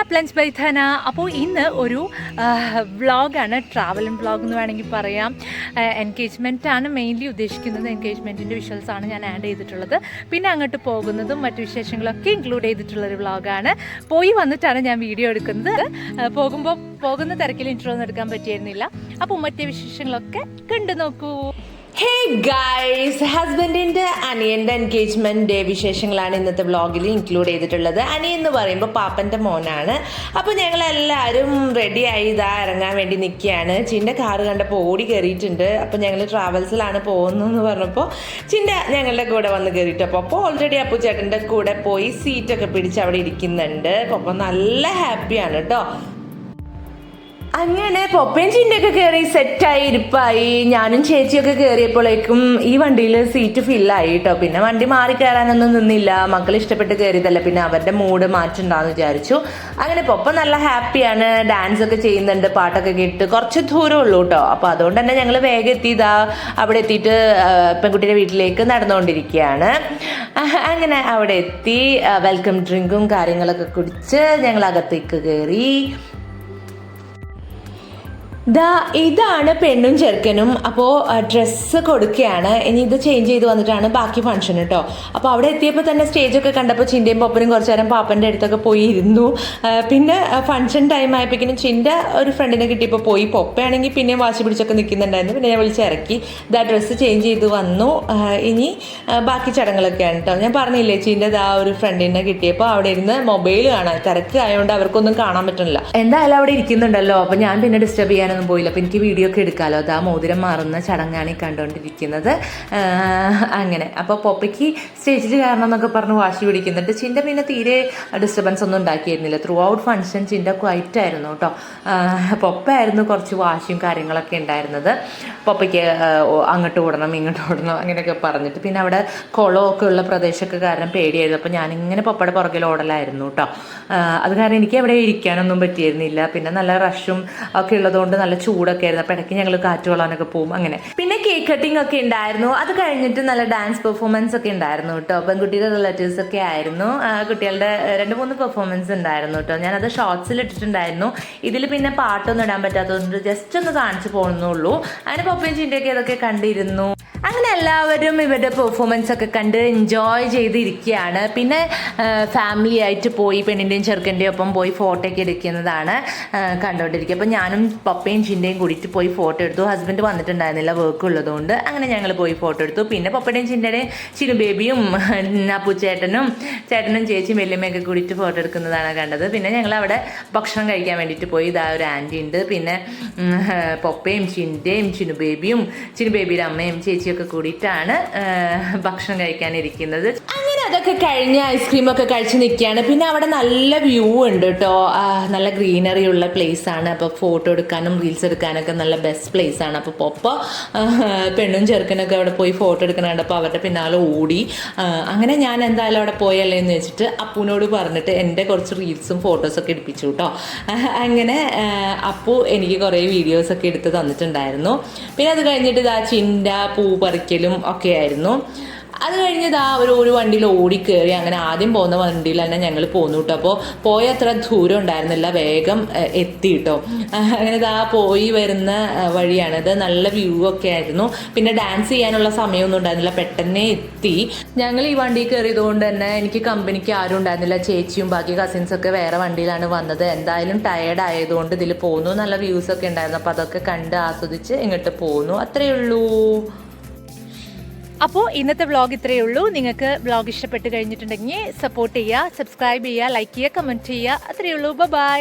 Up lunch ബൈഥാന അപ്പോൾ ഇന്ന് ഒരു വ്ളോഗാണ്. ട്രാവൽ വ്ളോഗ് എന്ന് വേണമെങ്കിൽ പറയാം. എൻഗേജ്മെന്റ് ആണ് മെയിൻലി ഉദ്ദേശിക്കുന്നത്. എൻഗേജ്മെന്റിന്റെ വിഷ്വൽസാണ് ഞാൻ ആഡ് ചെയ്തിട്ടുള്ളത്. പിന്നെ അങ്ങോട്ട് പോകുന്നതും മറ്റു വിശേഷങ്ങളൊക്കെ ഇൻക്ലൂഡ് ചെയ്തിട്ടുള്ളൊരു വ്ളോഗാണ്. പോയി വന്നിട്ടാണ് ഞാൻ വീഡിയോ എടുക്കുന്നത്. പോകുമ്പോൾ പോകുന്ന തിരക്കിൽ ഇൻട്രോ ഒന്നും എടുക്കാൻ പറ്റിയിരുന്നില്ല. അപ്പോൾ മറ്റേ വിശേഷങ്ങളൊക്കെ കണ്ടു നോക്കൂ. ഹേ ഗൈസ് ഹസ്ബൻഡിന്റെ അനിയന്റെ എൻഗേജ്മെന്റ് ഡേ വിശേഷങ്ങളാണ് ഇന്നത്തെ വ്ളോഗിൽ ഇൻക്ലൂഡ് ചെയ്തിട്ടുള്ളത്. അനി എന്ന് പറയുമ്പോൾ പാപ്പന്റെ മോനാണ്. അപ്പോൾ ഞങ്ങളെല്ലാവരും റെഡിയായി ഇതാ ഇറങ്ങാൻ വേണ്ടി നിൽക്കുകയാണ്. ചിന്റെ കാറ് കണ്ടപ്പോൾ ഓടി കയറിയിട്ടുണ്ട് അപ്പോൾ ഞങ്ങൾ ട്രാവൽസിലാണ് പോകുന്നതെന്ന് പറഞ്ഞപ്പോൾ ചിന്റെ ഞങ്ങളുടെ കൂടെ വന്ന് കയറിയിട്ട് അപ്പോൾ അപ്പോൾ ഓൾറെഡി അപ്പു ചേട്ടന്റെ കൂടെ പോയി സീറ്റൊക്കെ പിടിച്ച് അവിടെ ഇരിക്കുന്നുണ്ട്. അപ്പോൾ നല്ല ഹാപ്പിയാണ് കേട്ടോ. അങ്ങനെ പൊപ്പയും ചിന്തയൊക്കെ കയറി സെറ്റായി ഇരിപ്പായി. ഞാനും ചേച്ചിയൊക്കെ കയറിയപ്പോഴേക്കും ഈ വണ്ടിയിൽ സീറ്റ് ഫില്ലായി കേട്ടോ പിന്നെ വണ്ടി മാറി കയറാനൊന്നും നിന്നില്ല. മക്കൾ ഇഷ്ടപ്പെട്ട് കയറിയതല്ല പിന്നെ അവരുടെ മൂഡ് മാറ്റുണ്ടാന്ന് വിചാരിച്ചു. അങ്ങനെ പൊപ്പ നല്ല ഹാപ്പിയാണ്. ഡാൻസ് ഒക്കെ ചെയ്യുന്നുണ്ട് പാട്ടൊക്കെ കേട്ട്. കുറച്ച് ദൂരം ഉള്ളൂ കേട്ടോ അപ്പോൾ അതുകൊണ്ട് തന്നെ ഞങ്ങൾ വേഗം എത്തിയതാ അവിടെ എത്തിയിട്ട് പെൺകുട്ടിയുടെ വീട്ടിലേക്ക് നടന്നുകൊണ്ടിരിക്കുകയാണ്. അങ്ങനെ അവിടെ എത്തി. വെൽക്കം ഡ്രിങ്കും കാര്യങ്ങളൊക്കെ കുടിച്ച് ഞങ്ങൾ അകത്തേക്ക് കയറി ദാ ഇതാണ് പെണ്ണും ചെറുക്കനും. അപ്പോൾ ഡ്രസ്സ് കൊടുക്കുകയാണ്. ഇനി ഇത് ചേഞ്ച് ചെയ്ത് വന്നിട്ടാണ് ബാക്കി ഫംഗ്ഷൻ കേട്ടോ അപ്പോൾ അവിടെ എത്തിയപ്പോൾ തന്നെ സ്റ്റേജൊക്കെ കണ്ടപ്പോൾ ചിന്റെയും പപ്പനും കുറച്ച് നേരം പാപ്പന്റെ അടുത്തൊക്കെ പോയി ഇരുന്നു പിന്നെ ഫംഗ്ഷൻ ടൈം ആയപ്പോഴേക്കും ചിന്റെ ഒരു ഫ്രണ്ടിനെ കിട്ടിയപ്പോൾ പോയി. പൊപ്പയാണെങ്കിൽ പിന്നെയും വാശി പിടിച്ചൊക്കെ നിൽക്കുന്നുണ്ടായിരുന്നു പിന്നെ ഞാൻ വിളിച്ചിറക്കി ഇതാ ഡ്രസ്സ് ചേഞ്ച് ചെയ്ത് വന്നു. ഇനി ബാക്കി ചടങ്ങുകളൊക്കെയാണ് കേട്ടോ ഞാൻ പറഞ്ഞില്ലേ ചിന്റെ ദാ ഒരു ഫ്രണ്ടിനെ കിട്ടിയപ്പോൾ അവിടെ ഇരുന്ന് മൊബൈൽ കാണാൻ തിരക്ക് ആയതുകൊണ്ട് അവർക്കൊന്നും കാണാൻ പറ്റുന്നില്ല. എന്തായാലും അവിടെ ഇരിക്കുന്നുണ്ടല്ലോ. അപ്പോൾ ഞാൻ പിന്നെ ഡിസ്റ്റർബ് ചെയ്യാനൊന്നും പോയില്ല. അപ്പോൾ എനിക്ക് വീഡിയോ ഒക്കെ എടുക്കാമല്ലോ അത് ആ മോതിരം മാറുന്ന ചടങ്ങാണ് ഈ കണ്ടുകൊണ്ടിരിക്കുന്നത് അങ്ങനെ. അപ്പോൾ പൊപ്പയ്ക്ക് സ്റ്റേജിൽ കയറണം എന്നൊക്കെ പറഞ്ഞ് വാശി പിടിക്കുന്നുണ്ട്. ചിന്റെ പിന്നെ തീരെ ഡിസ്റ്റർബൻസ് ഒന്നും ഉണ്ടാക്കിയിരുന്നില്ല. ത്രൂ ഔട്ട് ഫങ്ഷൻ ചിന്റെ ക്വൈറ്റ് ആയിരുന്നു കേട്ടോ. പൊപ്പായിരുന്നു കുറച്ച് വാശിയും കാര്യങ്ങളൊക്കെ ഉണ്ടായിരുന്നത്. പൊപ്പയ്ക്ക് അങ്ങോട്ട് ഓടണം ഇങ്ങോട്ട് ഓടണം അങ്ങനെയൊക്കെ പറഞ്ഞിട്ട്. പിന്നെ അവിടെ കുളമൊക്കെ ഉള്ള പ്രദേശമൊക്കെ കാരണം പേടിയായിരുന്നു. അപ്പോൾ ഞാനിങ്ങനെ പൊപ്പയുടെ പുറകിൽ ഓടലായിരുന്നു കേട്ടോ. അത് കാരണം എനിക്ക് അവിടെ ഇരിക്കാനൊന്നും പറ്റിയിരുന്നില്ല. പിന്നെ നല്ല റഷും ഒക്കെ ഉള്ളതുകൊണ്ട് നല്ല ചൂടൊക്കെ ആയിരുന്നു. അപ്പോൾ ഇടയ്ക്ക് ഞങ്ങൾ കാറ്റ് കൊള്ളാനൊക്കെ പോകും അങ്ങനെ. പിന്നെ കേക്ക് കട്ടിംഗ് ഒക്കെ ഉണ്ടായിരുന്നു. അത് കഴിഞ്ഞിട്ട് നല്ല ഡാൻസ് പെർഫോമൻസ് ഒക്കെ ഉണ്ടായിരുന്നു കേട്ടോ. പെൺകുട്ടിയുടെ റിലേറ്റീവ്സ് ഒക്കെ ആയിരുന്നു. കുട്ടികളുടെ രണ്ട് മൂന്ന് പെർഫോമൻസ് ഉണ്ടായിരുന്നു കേട്ടോ. ഞാനത് ഷോർട്സിൽ ഇട്ടിട്ടുണ്ടായിരുന്നു. ഇതിൽ പിന്നെ പാട്ടൊന്നും ഇടാൻ പറ്റാത്തതുകൊണ്ട് ജസ്റ്റ് ഒന്ന് കാണിച്ചു പോകുന്നുള്ളൂ അതിന് പപ്പയും ചിന്തയൊക്കെ അതൊക്കെ കണ്ടിരുന്നു. എല്ലാവരും ഇവരുടെ പെർഫോമൻസ് ഒക്കെ കണ്ട് എൻജോയ് ചെയ്തിരിക്കുകയാണ്. പിന്നെ ഫാമിലി ആയിട്ട് പോയി പെണ്ണിന്റെയും ചെറുക്കന്റെയും ഒപ്പം പോയി ഫോട്ടോ ഒക്കെ എടുക്കുന്നതാണ് കണ്ടുകൊണ്ടിരിക്കുക അപ്പോൾ ഞാനും പപ്പയും ചിന്റെയും കൂടിയിട്ട് പോയി ഫോട്ടോ എടുത്തു. ഹസ്ബൻഡ് വന്നിട്ടുണ്ടായിരുന്നില്ല വർക്ക് ഉള്ളതുകൊണ്ട്. അങ്ങനെ ഞങ്ങൾ പോയി ഫോട്ടോ എടുത്തു. പിന്നെ പപ്പയുടെയും ചിന്റെയും ചിരു ബേബിയും അപ്പു ചേട്ടനും ചേച്ചിയും വല്യമ്മയൊക്കെ കൂടിയിട്ട് ഫോട്ടോ എടുക്കുന്നതാണ് കണ്ടത്. പിന്നെ ഞങ്ങൾ അവിടെ ഭക്ഷണം കഴിക്കാൻ വേണ്ടിയിട്ട് പോയി. ഇതാ ഒരു ആന്റി ഉണ്ട്. പിന്നെ പപ്പയും ചിന്റെയും ചിനു ബേബിയും ചിനു ബേബിയുടെ അമ്മയും ചേച്ചിയൊക്കെ കൂടിയിട്ടാണ് ഭക്ഷണം കഴിക്കാനിരിക്കുന്നത്. അതൊക്കെ കഴിഞ്ഞ് ഐസ്ക്രീം ഒക്കെ കഴിച്ച് നിൽക്കുകയാണ് പിന്നെ അവിടെ നല്ല വ്യൂ ഉണ്ട് കേട്ടോ നല്ല ഗ്രീനറി ഉള്ള പ്ലേസ് ആണ്. അപ്പോൾ ഫോട്ടോ എടുക്കാനും റീൽസ് എടുക്കാനൊക്കെ നല്ല ബെസ്റ്റ് പ്ലേസ് ആണ്. അപ്പോൾ പൊപ്പ പെണ്ണും ചെറുക്കനൊക്കെ അവിടെ പോയി ഫോട്ടോ എടുക്കണ കണ്ടപ്പോൾ അവരുടെ പിന്നാലെ ഓടി. അങ്ങനെ ഞാൻ എന്തായാലും അവിടെ പോയല്ലേ എന്ന് വെച്ചിട്ട് അപ്പൂനോട് പറഞ്ഞിട്ട് എന്റെ കുറച്ച് റീൽസും ഫോട്ടോസൊക്കെ എടുപ്പിച്ചു കേട്ടോ അങ്ങനെ അപ്പു എനിക്ക് കുറേ വീഡിയോസൊക്കെ എടുത്ത് തന്നിട്ടുണ്ടായിരുന്നു. പിന്നെ അത് കഴിഞ്ഞിട്ട് ഇതാ ചിന്ത പൂ പറിക്കലും ഒക്കെ ആയിരുന്നു. അത് കഴിഞ്ഞ് ഇതാ ഒരു ഒരു വണ്ടിയിൽ ഓടിക്കയറി അങ്ങനെ ആദ്യം പോകുന്ന വണ്ടിയിൽ തന്നെ ഞങ്ങൾ പോന്നു കേട്ടോ അപ്പോൾ പോയ അത്ര ദൂരം ഉണ്ടായിരുന്നില്ല. വേഗം എത്തി കേട്ടോ അങ്ങനെ ഇതാ പോയി വരുന്ന വഴിയാണ്. വഴിയാണിത് നല്ല വ്യൂ ഒക്കെ ആയിരുന്നു. പിന്നെ ഡാൻസ് ചെയ്യാനുള്ള സമയമൊന്നും ഉണ്ടായിരുന്നില്ല. പെട്ടെന്ന് എത്തി. ഞങ്ങൾ ഈ വണ്ടിയിൽ കയറിയതുകൊണ്ട് തന്നെ എനിക്ക് കമ്പനിക്ക് ആരും ഉണ്ടായിരുന്നില്ല. ചേച്ചിയും ബാക്കി കസിൻസ് ഒക്കെ വേറെ വണ്ടിയിലാണ് വന്നത്. എന്തായാലും ടയേർഡ് ആയതുകൊണ്ട് ഇതിൽ പോന്നു. നല്ല വ്യൂസ് ഒക്കെ ഉണ്ടായിരുന്നു. അപ്പോൾ അതൊക്കെ കണ്ട് ആസ്വദിച്ച് ഇങ്ങോട്ട് പോന്നു. അത്രയേ ഉള്ളൂ അപ്പോൾ ഇന്നത്തെ വ്ളോഗ് ഇത്രയേ ഉള്ളൂ. നിങ്ങൾക്ക് വ്ളോഗ് ഇഷ്ടപ്പെട്ട് കഴിഞ്ഞിട്ടുണ്ടെങ്കിൽ സപ്പോർട്ട് ചെയ്യുക സബ്സ്ക്രൈബ് ചെയ്യുക ലൈക്ക് ചെയ്യുക കമന്റ് ചെയ്യുക. അത്രയേ ഉള്ളൂ. ബൈ